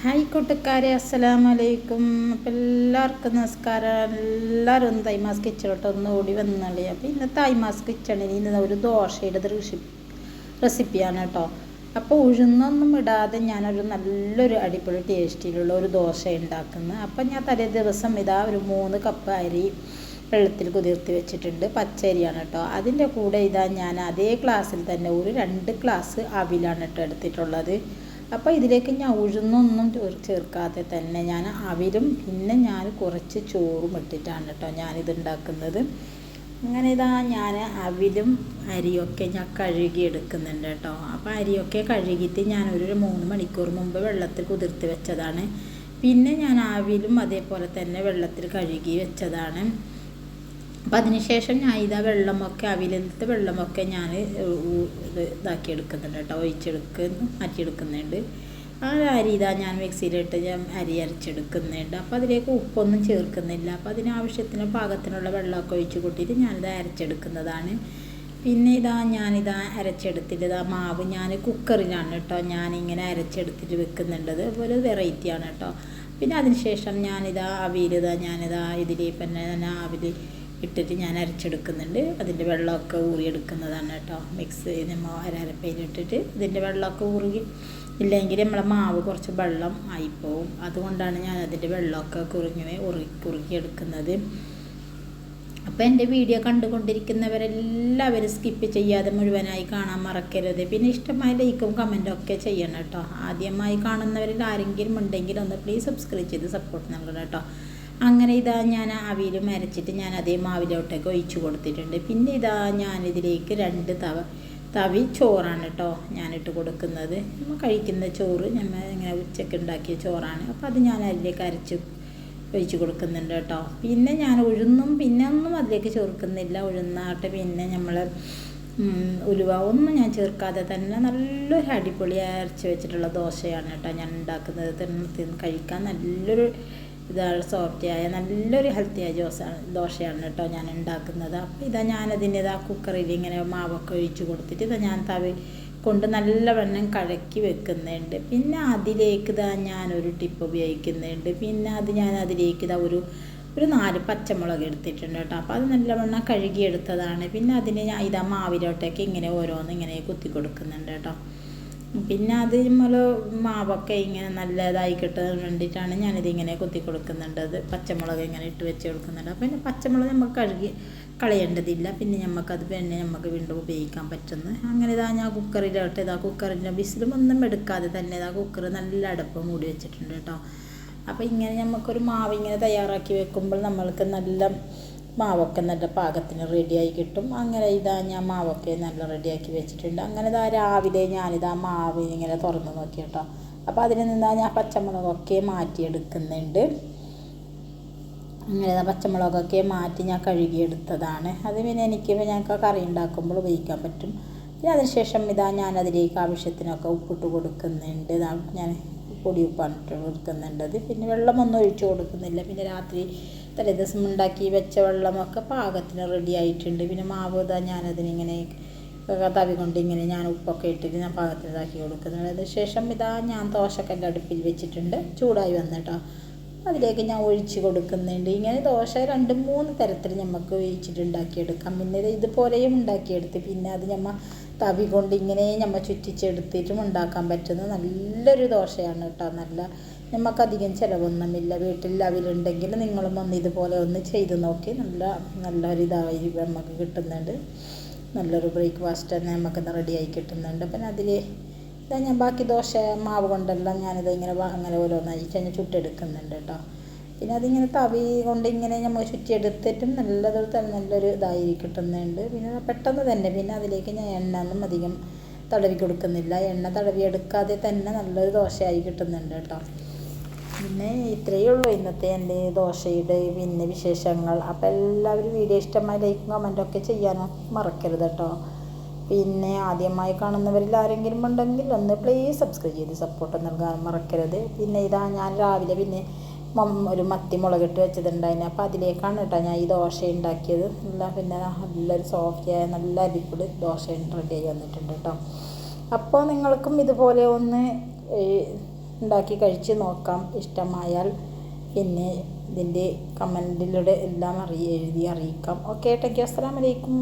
Hi കൂട്ടുകാരെ അസ്സലാം വലൈക്കും അപ്പം എല്ലാവർക്കും നമസ്കാരം. എല്ലാവരും ഒന്ന് തൈമാസ് കിച്ചണോട്ട് ഒന്ന് ഓടി വന്നളി. അപ്പോൾ ഇന്ന് തൈമാസ് കിച്ചണിൽ ഇന്ന് ഒരു ദോശയുടെ റെസിപ്പി റെസിപ്പിയാണ് കേട്ടോ. അപ്പോൾ ഉഴുന്നൊന്നും ഇടാതെ ഞാനൊരു നല്ലൊരു അടിപൊളി ടേസ്റ്റിലുള്ള ഒരു ദോശ ഉണ്ടാക്കുന്നത് അപ്പം ഞാൻ തലേ ദിവസം ഇതാ ഒരു മൂന്ന് കപ്പ് അരി വെള്ളത്തിൽ കുതിർത്തി വെച്ചിട്ടുണ്ട്. പച്ചരിയാണ് കേട്ടോ. അതിന്റെ കൂടെ ഇതാ ഞാൻ അതേ ക്ലാസ്സിൽ തന്നെ ഒരു രണ്ട് ക്ലാസ് അവിലാണ് കേട്ടോ എടുത്തിട്ടുള്ളത്. അപ്പോൾ ഇതിലേക്ക് ഞാൻ ഉഴുന്നൊന്നും ചേർക്കാതെ തന്നെ ഞാൻ അവിലും പിന്നെ ഞാൻ കുറച്ച് ചോറും ഇട്ടിട്ടാണ് കേട്ടോ ഞാനിത് ഉണ്ടാക്കുന്നത് അങ്ങനെ ഇതാ ഞാൻ അവിലും അരിയൊക്കെ ഞാൻ കഴുകി എടുക്കുന്നുണ്ട് കേട്ടോ അപ്പോൾ അരിയൊക്കെ കഴുകിയിട്ട് ഞാൻ ഒരു മൂന്ന് മണിക്കൂർ മുമ്പ് വെള്ളത്തിൽ കുതിർത്ത് വെച്ചതാണ്. പിന്നെ ഞാൻ അവിലും അതേപോലെ തന്നെ വെള്ളത്തിൽ കഴുകി വെച്ചതാണ്. അപ്പം അതിനുശേഷം ഞാൻ ഇതാ വെള്ളമൊക്കെ അവിലത്തെ വെള്ളമൊക്കെ ഞാൻ ഇത് ഇതാക്കി എടുക്കുന്നുണ്ട് കേട്ടോ. ഒഴിച്ചെടുക്കുന്നു മാറ്റിയെടുക്കുന്നുണ്ട്. ആ അരി ഇതാ ഞാൻ മിക്സിയിലിട്ട് ഞാൻ അരി അരച്ചെടുക്കുന്നുണ്ട്. അപ്പോൾ അതിലേക്ക് ഉപ്പൊന്നും ചേർക്കുന്നില്ല. അപ്പോൾ അതിനാവശ്യത്തിന് പാകത്തിനുള്ള വെള്ളമൊക്കെ ഒഴിച്ച് കൂട്ടിയിട്ട് ഞാനിത് അരച്ചെടുക്കുന്നതാണ്. പിന്നെ ഇതാ ഞാനിതാ അരച്ചെടുത്തിട്ട് ഇതാ മാവ് ഞാൻ കുക്കറിലാണ് കേട്ടോ ഞാനിങ്ങനെ അരച്ചെടുത്തിട്ട് വെക്കുന്നുണ്ടത്. ഒരു വെറൈറ്റിയാണ് കേട്ടോ. പിന്നെ അതിനുശേഷം ഞാനിതാ അവിയിലിതാ ഞാനിതാ ഇതിൽ പിന്നെ ഞാൻ അവിൽ ഇട്ടിട്ട് ഞാൻ അരച്ചെടുക്കുന്നുണ്ട്. അതിന്റെ വെള്ളമൊക്കെ ഊറിയെടുക്കുന്നതാണ് കേട്ടോ. മിക്സ് ചെയ്ത് അരപ്പയിലിട്ടിട്ട് ഇതിന്റെ വെള്ളമൊക്കെ ഊറി ഇല്ലെങ്കിൽ നമ്മളെ മാവ് കുറച്ച് വെള്ളം ആയിപ്പോവും. അതുകൊണ്ടാണ് ഞാൻ അതിന്റെ വെള്ളമൊക്കെ കുറിഞ്ഞ് ഉറി കുറുകിയെടുക്കുന്നത് അപ്പോൾ എന്റെ വീഡിയോ കണ്ടുകൊണ്ടിരിക്കുന്നവരെല്ലാവരും സ്കിപ്പ് ചെയ്യാതെ മുഴുവനായി കാണാൻ മറക്കരുത്. പിന്നെ ഇഷ്ടമായ ലൈക്കും കമന്റും ഒക്കെ ചെയ്യണം കേട്ടോ. ആദ്യമായി കാണുന്നവരിൽ ആരെങ്കിലും ഉണ്ടെങ്കിൽ ഒന്ന് പ്ലീസ് സബ്സ്ക്രൈബ് ചെയ്ത് സപ്പോർട്ട് നൽകണം കേട്ടോ. അങ്ങനെ ഇതാ ഞാൻ അവിയിൽ മരച്ചിട്ട് ഞാൻ അതേ മാവിലോട്ടേക്ക് ഒഴിച്ചു കൊടുത്തിട്ടുണ്ട്. പിന്നെ ഇതാ ഞാനിതിലേക്ക് രണ്ട് തവ തവി ചോറാണ് കേട്ടോ ഞാനിട്ട് കൊടുക്കുന്നത്. നമ്മൾ കഴിക്കുന്ന ചോറ് നമ്മൾ ഇങ്ങനെ ഉച്ചയ്ക്ക് ഉണ്ടാക്കിയ ചോറാണ്. അപ്പോൾ അത് ഞാൻ അതിലേക്ക് അരച്ച് ഒഴിച്ച് കൊടുക്കുന്നുണ്ട് കേട്ടോ പിന്നെ ഞാൻ ഉഴുന്നും പിന്നെ ഒന്നും അതിലേക്ക് ചേർക്കുന്നില്ല. ഉഴുന്നാട്ട് പിന്നെ നമ്മൾ ഉലുവ ഒന്നും ഞാൻ ചേർക്കാതെ തന്നെ നല്ലൊരു അടിപൊളി അരച്ച് വെച്ചിട്ടുള്ള ദോശയാണ് കേട്ടോ ഞാൻ ഉണ്ടാക്കുന്നത്. തിന്ന് കഴിക്കാൻ നല്ലൊരു ഇതാണ് സോഫ്റ്റിയായ നല്ലൊരു ഹെൽത്തിയായ ദോശ ദോശയാണ് കേട്ടോ ഞാൻ ഉണ്ടാക്കുന്നത്. അപ്പോൾ ഇതാ ഞാനതിന്റെ ഇതാ കുക്കറിൽ ഇങ്ങനെ മാവൊക്കെ ഒഴിച്ച് കൊടുത്തിട്ട് ഇതാ ഞാൻ തവി കൊണ്ട് നല്ലവണ്ണം കഴക്കി വെക്കുന്നുണ്ട്. പിന്നെ അതിലേക്ക് ഇതാ ഞാനൊരു ടിപ്പ് ഉപയോഗിക്കുന്നുണ്ട്. പിന്നെ അത് ഞാൻ അതിലേക്ക് ഇതാ ഒരു ഒരു നാല് പച്ചമുളക് എടുത്തിട്ടുണ്ട് കേട്ടോ. അപ്പോൾ അത് നല്ലവണ്ണം കഴുകിയെടുത്തതാണ്. പിന്നെ അതിന് ഞാൻ ഇതാ മാവിലോട്ടേക്ക് ഇങ്ങനെ ഓരോന്ന് ഇങ്ങനെ കുത്തി കൊടുക്കുന്നുണ്ട് കേട്ടോ. പിന്നെ അത് നമ്മൾ മാവൊക്കെ ഇങ്ങനെ നല്ലതായി കിട്ടാൻ വേണ്ടിയിട്ടാണ് ഞാനിതിങ്ങനെ കുത്തി കൊടുക്കുന്നുണ്ട്. അത് പച്ചമുളക് ഇങ്ങനെ ഇട്ട് വെച്ച് കൊടുക്കുന്നുണ്ട്. പിന്നെ പച്ചമുളക് നമുക്ക് കഴുകി കളയേണ്ടതില്ല. പിന്നെ നമുക്കത് പിന്നെ നമുക്ക് വീണ്ടും ഉപയോഗിക്കാൻ പറ്റുന്നു. അങ്ങനെ ഇതാ ഞാൻ കുക്കറിലോട്ട് ഇതാ കുക്കറിന്റെ വിസിലും ഒന്നും എടുക്കാതെ തന്നെ ഇതാ കുക്കർ നല്ല അടപ്പ് മൂടി വെച്ചിട്ടുണ്ട് കേട്ടോ. അപ്പോൾ ഇങ്ങനെ നമുക്കൊരു മാവ് ഇങ്ങനെ തയ്യാറാക്കി വെക്കുമ്പോൾ നമ്മൾക്ക് നല്ല മാവൊക്കെ നല്ല പാകത്തിന് റെഡിയായി കിട്ടും. അങ്ങനെ ഇതാ ഞാൻ മാവൊക്കെ നല്ല റെഡിയാക്കി വെച്ചിട്ടുണ്ട്. അങ്ങനെ ഇതാ രാവിലെ ഞാനിതാ മാവ് ഇങ്ങനെ തുറന്ന് നോക്കി കേട്ടോ. അപ്പോൾ അതിൽ നിന്നാ ഞാൻ പച്ചമുളകൊക്കെ മാറ്റിയെടുക്കുന്നുണ്ട്. അങ്ങനെ പച്ചമുളകൊക്കെ മാറ്റി ഞാൻ കഴുകിയെടുത്തതാണ്. അത് പിന്നെ എനിക്ക് ഞങ്ങൾക്ക് കറി ഉണ്ടാക്കുമ്പോൾ ഉപയോഗിക്കാൻ പറ്റും. പിന്നെ അതിനുശേഷം ഇതാ ഞാൻ അതിലേക്ക് ആവശ്യത്തിനൊക്കെ ഉപ്പിട്ട് കൊടുക്കുന്നുണ്ട്. ഞാൻ പൊടി ഉപ്പാണിട്ട് കൊടുക്കുന്നുണ്ടത് പിന്നെ വെള്ളമൊന്നും ഒഴിച്ചു കൊടുക്കുന്നില്ല. പിന്നെ രാത്രി തലേദിവസം ഉണ്ടാക്കി വെച്ച വെള്ളമൊക്കെ പാകത്തിന് റെഡി ആയിട്ടുണ്ട്. പിന്നെ മാവ് ഇതാ ഞാനതിനിങ്ങനെ തവി കൊണ്ട് ഇങ്ങനെ ഞാൻ ഉപ്പൊക്കെ ഇട്ടിട്ട് ഞാൻ പാകത്തിന് ഇതാക്കി കൊടുക്കുന്നുണ്ട് ശേഷം ഇതാ ഞാൻ ദോശക്കല്ല് അടുപ്പിൽ വെച്ചിട്ടുണ്ട്. ചൂടായി വന്നിട്ടോ. അതിലേക്ക് ഞാൻ ഒഴിച്ച് കൊടുക്കുന്നുണ്ട്. ഇങ്ങനെ ദോശ രണ്ട് മൂന്ന് തരത്തിൽ നമുക്ക് ഒഴിച്ചിട്ട് ഉണ്ടാക്കിയെടുക്കാം പിന്നെ ഇതുപോലെയും ഉണ്ടാക്കിയെടുത്ത് പിന്നെ അത് നമ്മൾ തവി കൊണ്ട് ഇങ്ങനെ നമ്മൾ ചുറ്റിച്ചെടുത്തിട്ടും ഉണ്ടാക്കാൻ പറ്റുന്ന നല്ലൊരു ദോശയാണ് കേട്ടോ. നല്ല നമുക്കധികം ചിലവൊന്നുമില്ല. വീട്ടിൽ അവിലുണ്ടെങ്കിൽ നിങ്ങളും ഒന്ന് ഇതുപോലെ ഒന്ന് ചെയ്ത് നോക്കി. നല്ല നല്ലൊരു നമുക്ക് കിട്ടുന്നുണ്ട് നല്ലൊരു ബ്രേക്ക്ഫാസ്റ്റ് തന്നെ നമുക്ക് റെഡിയായി കിട്ടുന്നുണ്ട്. പിന്നെ അതിൽ ഇതാ ഞാൻ ബാക്കി ദോശ മാവ് കൊണ്ടെല്ലാം ഞാനിത് ഇങ്ങനെ അങ്ങനെ ഓരോന്നായി കഴിഞ്ഞ് ചുട്ടെടുക്കുന്നുണ്ട് കേട്ടോ പിന്നെ അതിങ്ങനെ തവി കൊണ്ട് ഇങ്ങനെ നമ്മൾ ചുറ്റിയെടുത്തിട്ടും നല്ലതൊരു നല്ലൊരു ഇതായി കിട്ടുന്നുണ്ട്. പിന്നെ പെട്ടെന്ന് തന്നെ പിന്നെ അതിലേക്ക് ഞാൻ എണ്ണ ഒന്നും അധികം തടവി കൊടുക്കുന്നില്ല. എണ്ണ തടവി എടുക്കാതെ തന്നെ നല്ലൊരു ദോശയായി കിട്ടുന്നുണ്ട് കേട്ടോ പിന്നെ ഇത്രയേ ഉള്ളൂ ഇന്നത്തെ എന്റെ ദോശയുടെ പിന്നെ വിശേഷങ്ങൾ. അപ്പോൾ എല്ലാവരും വീഡിയോ ഇഷ്ടമായി ലൈക്കും ഒക്കെ ചെയ്യാനും മറക്കരുത് കേട്ടോ പിന്നെ ആദ്യമായി കാണുന്നവരിൽ ആരെങ്കിലും ഉണ്ടെങ്കിൽ ഒന്ന് പ്ലീസ് സബ്സ്ക്രൈബ് ചെയ്ത് സപ്പോർട്ട് നൽകാൻ മറക്കരുത്. പിന്നെ ഇതാ ഞാൻ രാവിലെ പിന്നെ ഒരു മത്തി മുളകിട്ട് വെച്ചിട്ടുണ്ടായിന് അപ്പോൾ അതിലേക്കാണ് കേട്ടോ ഞാൻ ഈ ദോശ ഉണ്ടാക്കിയത്. നല്ല പിന്നെ നല്ലൊരു സോഫ്റ്റിയായ നല്ല അരിപ്പൊടി ദോശ റെഡിയായി വന്നിട്ടുണ്ട് കേട്ടോ അപ്പോൾ നിങ്ങൾക്കും ഇതുപോലെ ഒന്ന് ഉണ്ടാക്കി കഴിച്ച് നോക്കാം. ഇഷ്ടമായാൽ പിന്നെ ഇതിന്റെ കമന്റിലൂടെ എല്ലാം അറിയി എഴുതി അറിയിക്കാം. ഓക്കെ താങ്ക് യു അസ്സാം വലൈക്കും